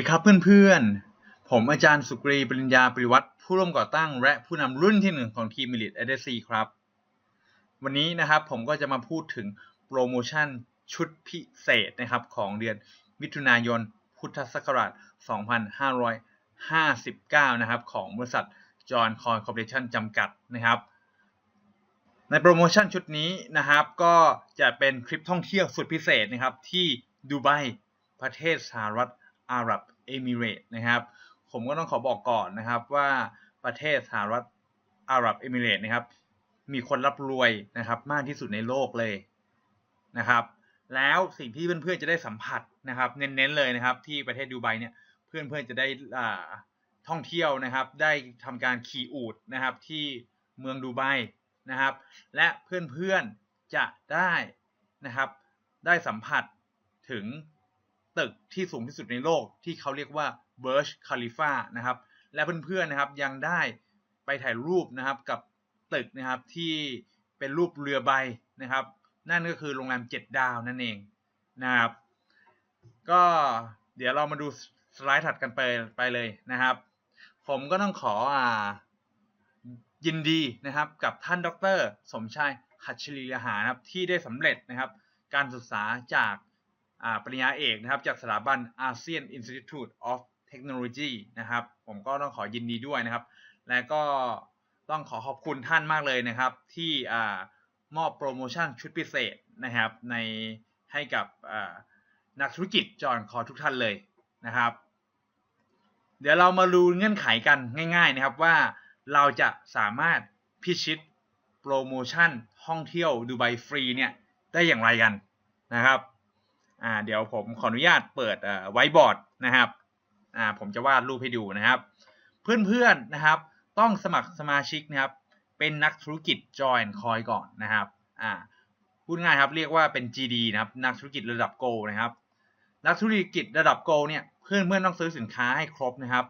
ดีครับเพื่อนๆ ผมอาจารย์สุกรีปริญญาปริวัติผู้ร่วมก่อตั้ง และผู้นำรุ่นที่หนึ่งของทีมมิลิตเอเดซีครับ วันนี้นะครับผมก็จะมาพูดถึงโปรโมชั่นชุดพิเศษนะครับของเดือนมิถุนายนพุทธศักราช 2559 นะครับของบริษัทจอห์นคอยคอร์ปอเรชั่นจำกัดนะครับ ในโปรโมชั่นชุดนี้นะครับ ก็จะเป็นทริปท่องเที่ยวสุดพิเศษนะครับที่ดูไบประเทศสหรัฐ อาหรับเอมิเรต์นะครับ ผมก็ต้องขอบอกก่อนนะครับว่าประเทศสหรัฐอาหรับเอมิเรต์นะครับ มีคนร่ำรวยนะครับมากที่สุดในโลกเลยนะครับ แล้วสิ่งที่เพื่อนๆจะได้สัมผัสนะครับเน้นๆเลยนะครับ ที่ประเทศดูไบเนี่ยเพื่อนๆจะได้อ่าท่องเที่ยวนะครับ ได้ทำการขี่อูฐนะครับที่เมืองดูไบนะครับ และเพื่อนๆจะได้นะครับ ได้สัมผัสถึง ตึกที่สูงที่สุดในโลกที่เขาเรียกว่า Burj Khalifa นะครับ และเพื่อนๆนะครับยังได้ไปถ่ายรูปนะครับกับตึกนะครับที่เป็นรูปเรือใบนะครับ นั่นก็คือโรงแรมเจ็ดดาวนั่นเองนะครับ ก็เดี๋ยวเรามาดูสไลด์ถัดกันไปไปเลยนะครับ ผมก็ต้องขออ่ายินดีนะครับกับท่านดร สมชายหัชลีลหานะครับที่ได้สำเร็จนะครับ การศึกษาจาก ปริญญาเอกนะครับจากสถาบัน ASEAN Institute of Technology นะครับ ผมก็ต้องขอยินดีด้วยนะครับ และก็ต้องขอขอบคุณท่านมากเลยนะครับ ที่อมอบโปรโมชั่นชุดพิเศษนะครับในให้กับนักธุรกิจจอนคอทุกท่านเลยนะครับ เดี๋ยวเรามาดูเงื่อนไขกันง่าย ๆนะครับว่าเราจะสามารถพิชิตโปรโมชั่นท่องเที่ยวดูไบฟรีเนี่ยได้อย่างไรกันนะครับ อ่าเดี๋ยวผมขออนุญาตเปิดไวบอร์ดนะครับอ่าผมจะวาดรูปให้ดูนะครับ เพื่อนๆนะครับ ต้องสมัครสมาชิกนะครับ เป็นนักธุรกิจ Join Coin ก่อนนะครับอ่าพูดง่ายครับเรียกว่าเป็น GD นะครับนักธุรกิจระดับ Go นะครับ นักธุรกิจระดับ Go เนี่ยเพื่อนเพื่อนต้องซื้อสินค้าให้ครบนะครับ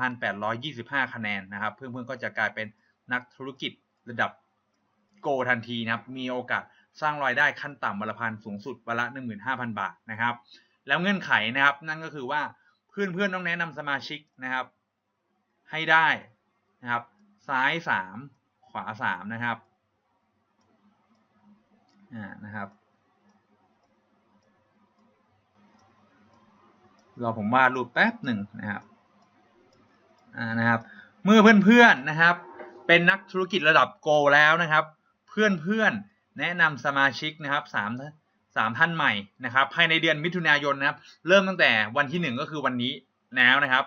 3,825 คะแนนนะครับ เพื่อนเพื่อนก็จะกลายเป็นนักธุรกิจระดับ Go ทันทีนะครับ มีโอกาส สร้างรายได้ขั้นต่ำวันละพันสูงสุดวันละ 15,000 บาทนะครับ แล้วเงื่อนไขนะครับนั่นก็คือว่าเพื่อนเพื่อนต้องแนะนำสมาชิกนะครับ ให้ได้นะครับ ซ้าย 3 ขวา 3 นะครับอ่านะครับรอผมวาดรูปแป๊บหนึ่งนะครับอ่านะครับเมื่อเพื่อนๆนะครับ เป็นนักธุรกิจระดับโกแล้วนะครับ เพื่อนๆ แนะนำสมาชิกนะครับสามสามท่านใหม่นะครับภายในเดือนมิถุนายนนะครับ เริ่มตั้งแต่วันที่หนึ่งก็คือวันนี้แล้วนะครับ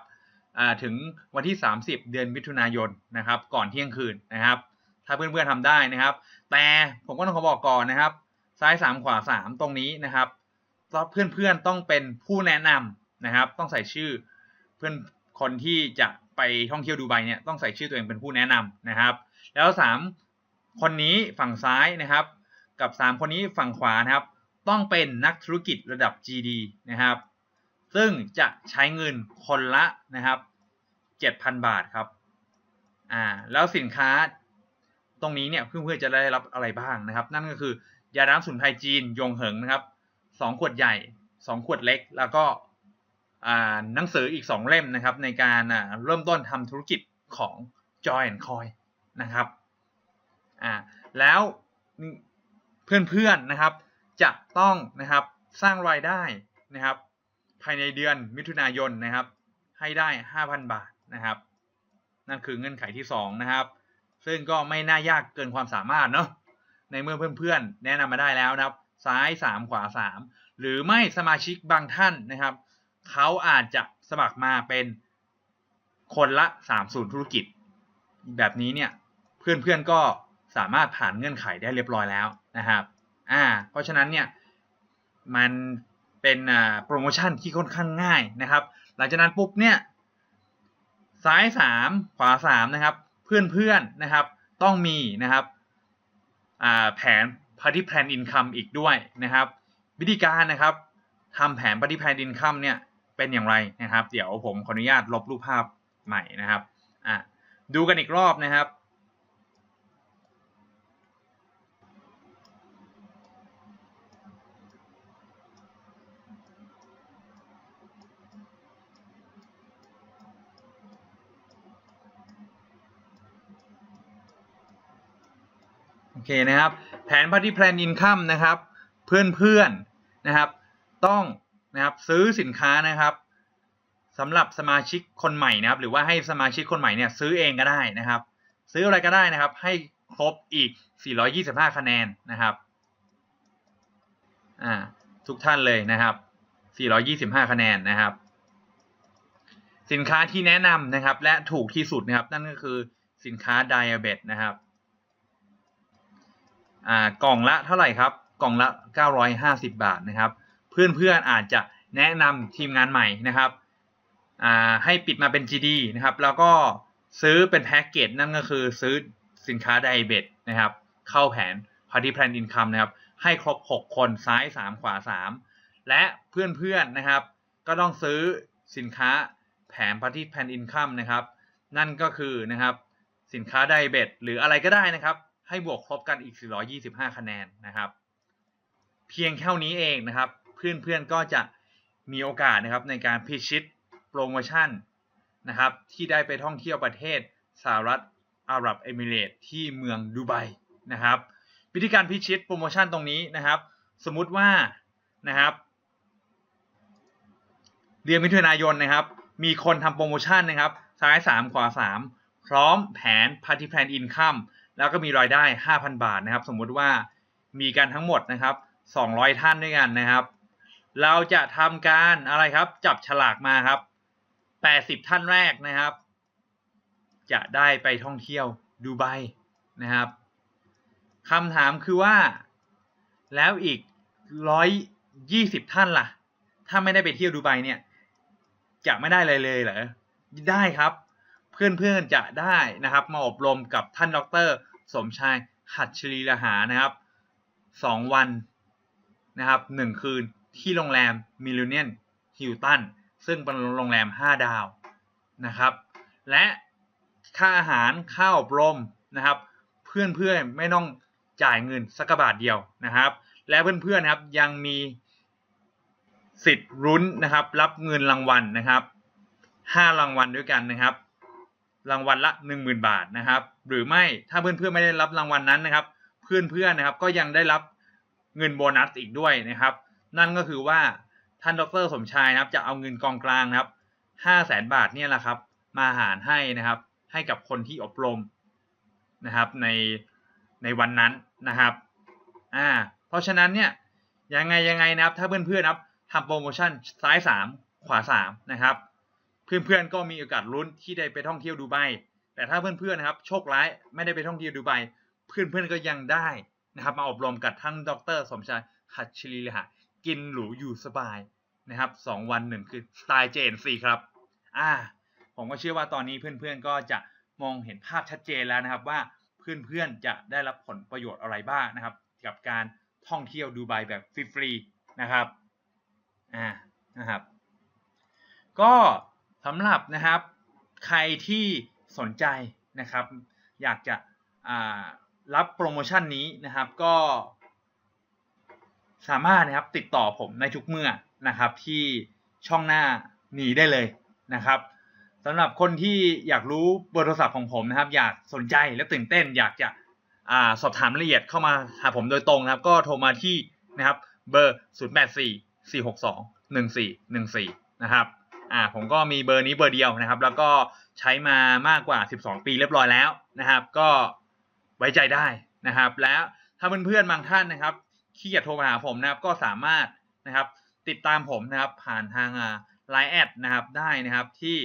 อ่าถึงวันที่ 30 เดือนมิถุนายนนะครับ ก่อนเที่ยงคืนนะครับ ถ้าเพื่อนๆทำได้นะครับ แต่ผมก็ต้องขอบอกก่อนนะครับ ซ้ายสามขวาสามตรงนี้นะครับเพื่อนๆต้องเป็นผู้แนะนำนะครับ ต้องใส่ชื่อเพื่อนคนที่จะไปท่องเที่ยวดูไบเนี่ยต้องใส่ชื่อตัวเองเป็นผู้แนะนำนะครับ แล้วสามคนนี้ฝั่งซ้ายนะครับ กับสามคนนี้ฝั่งขวานะครับ ต้องเป็นนักธุรกิจระดับ GD นะครับ ซึ่งจะใช้เงินคนละนะครับ 7,000 บาทครับอ่าแล้วสินค้าตรงนี้เนี่ยเพื่อนๆจะได้รับอะไรบ้างนะครับ นั่นก็คือยาน้ำสุนไพรจีนยงเหิงนะครับสองขวดใหญ่สองขวดเล็ก แล้วก็หนังสืออีก2เล่มนะครับ ในการเริ่มต้นทำธุรกิจของ Joy and Coin นะครับอ่าแล้ว เพื่อนๆนะครับจะต้องนะครับสร้างรายได้นะครับ ภายในเดือนมิถุนายนนะครับ ให้ได้ 5,000 บาทนะครับ นั่นคือเงื่อนไขที่2นะครับ ซึ่งก็ไม่น่ายากเกินความสามารถเนาะในเมื่อเพื่อนๆ แนะนำมาได้แล้วนะครับ ซ้าย 3 ขวา 3 หรือไม่สมาชิกบางท่านนะครับเขาอาจจะสมัครมาเป็นคนละ3ศูนย์ธุรกิจ แบบนี้เนี่ยเพื่อนๆก็ สามารถผ่านเงื่อนไขได้เรียบร้อยแล้วนะครับอ่าเพราะฉะนั้นเนี่ยมันเป็นโปรโมชั่นที่ค่อนข้างง่ายนะครับ หลังจากนั้นปุ๊บเนี่ยซ้าย 3 ขวา 3 นะครับ เพื่อนๆนะครับ ต้องมีนะครับแผน Party Plan Income อีกด้วยนะครับ วิธีการนะครับทำแผน Party Plan Income เนี่ยเป็นอย่างไรนะครับ เดี๋ยวผมขออนุญาตลบรูปภาพใหม่นะครับอะดูกันอีกรอบนะครับ เคนะครับ แผน Party Plan Income นะครับ เพื่อนๆนะครับ ต้องนะครับซื้อสินค้านะครับสำหรับสมาชิกคนใหม่นะครับ หรือว่าให้สมาชิกคนใหม่เนี่ยซื้อเองก็ได้นะครับ ซื้ออะไรก็ได้นะครับ ให้ครบอีก 425 คะแนนนะครับอ่าทุกท่านเลยนะครับ 425 คะแนนนะครับ สินค้าที่แนะนำนะครับ และถูกที่สุดนะครับ นั่นก็คือสินค้า Diabet นะครับ กล่องละเท่าไหร่ครับ กล่องละ 950 บาทนะครับ เพื่อนๆอาจจะแนะนำทีมงานใหม่นะครับอ่าให้ปิดมาเป็น GD นะครับ แล้วก็ซื้อเป็นแพ็กเกจนั่นก็คือซื้อสินค้า Diabet นะครับ เข้าแผน Party Plan Income นะครับ ให้ครบ 6 คนซ้าย 3 ขวา 3 และเพื่อนๆนะครับ ก็ต้องซื้อสินค้าแผน Party Plan Income นะครับ นั่นก็คือนะครับสินค้าไดเบตหรืออะไรก็ได้นะครับ ให้บวกครบกันอีก 425 คะแนนนะครับ เพียงเท่านี้เองนะครับ เพื่อนๆก็จะมีโอกาสนะครับในการพิชิตโปรโมชั่นนะครับ ที่ได้ไปท่องเที่ยวประเทศสหรัฐอาหรับเอมิเรตส์ที่เมืองดูไบนะครับ วิธีการพิชิตโปรโมชั่นตรงนี้นะครับ สมมุติว่านะครับ เดือนมิถุนายนนะครับ มีคนทำโปรโมชั่นนะครับ ซ้าย 3 ขวา 3 พร้อมแผน Party Plan Income แล้วก็มีรายได้ 5,000 บาทนะครับ สมมุติว่ามีกันทั้งหมดนะครับ 200 ท่านด้วยกันนะครับ เราจะทำการอะไรครับ จับฉลากมาครับ 80 ท่านแรกนะครับ จะได้ไปท่องเที่ยวดูไบนะครับคำถามคือว่า แล้วอีก 120 ท่านล่ะ ถ้าไม่ได้ไปเที่ยวดูไบเนี่ย จะไม่ได้เลยเลยเหรอได้ครับ เพื่อนๆจะได้นะครับมาอบรมกับท่านดร สมชายหัดชลีละหานะครับสองวันนะครับหนึ่งคืนที่โรงแรมมิลเลนเนียนฮิลตันซึ่งเป็นโรงแรม 5 ดาวนะครับ และค่าอาหารค่าอบรมนะครับ เพื่อนๆไม่ต้องจ่ายเงินสักบาทเดียวนะครับ และเพื่อนๆนะครับยังมีสิทธิ์รุ้นนะครับ รับเงินรางวัลนะครับ 5 รางวัลด้วยกันนะครับ รางวัลละ 10,000 บาทนะครับ หรือไม่ถ้าเพื่อนๆไม่ได้รับรางวัลนั้นนะครับ เพื่อนๆนะครับก็ยังได้รับเงินโบนัสอีกด้วยนะครับ นั่นก็คือว่าท่านดรสมชายนะครับ จะเอาเงินกองกลางนะครับ500,000บาทเนี่ยแหละครับ มาหารให้นะครับ ให้กับคนที่อบรมนะครับในในวันนั้นนะครับอ่าเพราะฉะนั้นเนี่ยยังไงยังไงนะครับ ถ้าเพื่อนๆนะครับทำโปรโมชั่นซ้าย 3 ขวา3นะครับ เพื่อนๆก็มีโอกาสลุ้นที่ได้ไปท่องเที่ยวดูไบแต่ถ้าเพื่อนๆนะครับโชคร้ายไม่ได้ไปท่องเที่ยวดูไบเพื่อนๆก็ยังได้นะครับมาอบรมกับท่านดร สมชายหัดชลีละหะกินหรูอยู่สบายนะครับสองวันหนึ่งคือสไตล์เจนซีครับอ่าผมก็เชื่อว่าตอนนี้เพื่อนๆก็จะมองเห็นภาพชัดเจนแล้วนะครับว่าเพื่อนๆจะได้รับผลประโยชน์อะไรบ้างนะครับกับการท่องเที่ยวดูไบแบบฟรีๆนะครับอ่านะครับ ก็ สำหรับนะครับใครที่สนใจนะครับ อยากจะรับโปรโมชั่นนี้นะครับก็สามารถนะครับติดต่อผมในทุกเมื่อนะครับที่ช่องหน้านี้ได้เลยนะครับสำหรับคนที่อยากรู้เบอร์โทรศัพท์ของผมนะครับ อยากสนใจและตื่นเต้น อยากจะอสอบถามรายละเอียดเข้ามาหาผมโดยตรงนะครับ ก็โทรมาที่นะครับเบอร์ 0 8 4 4 6 2 1 4 1 4 นะครับ อ่าผมก็มีเบอร์นี้เบอร์เดียวนะครับ แล้วก็ใช้มามากกว่า 12 ปีเรียบร้อยแล้วนะครับ ก็ไว้ใจได้นะครับ แล้วถ้าเพื่อนๆบางท่านนะครับขี้เกียจโทรมาหาผมนะครับ ก็สามารถนะครับ ติดตามผมนะครับ ผ่านทางไลน์แอดนะครับได้นะครับที่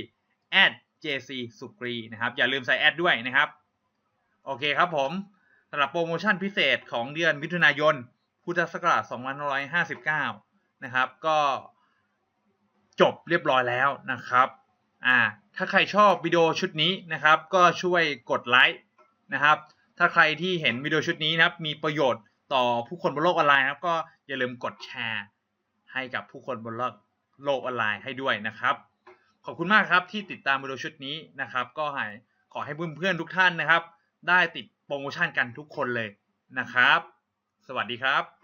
แอด @jc สุกรีนะครับ อย่าลืมใส่แอดด้วยนะครับ โอเคครับผมสำหรับโปรโมชั่นพิเศษของเดือนมิถุนายน พุทธศักราช2559 นะครับ ก็ จบเรียบร้อยแล้วนะครับอ่าถ้าใครชอบวิดีโอชุดนี้นะครับ ก็ช่วยกดไลค์นะครับ ถ้าใครที่เห็นวิดีโอชุดนี้นะครับ มีประโยชน์ต่อผู้คนบนโลกออนไลน์นะครับ ก็อย่าลืมกดแชร์ให้กับผู้คนบนโลกโลกออนไลน์ให้ด้วยนะครับ ขอบคุณมากครับที่ติดตามวิดีโอชุดนี้นะครับ ก็ให้ขอให้เพื่อนๆทุกท่านนะครับ ได้ติดโปรโมชั่นกันทุกคนเลยนะครับ สวัสดีครับ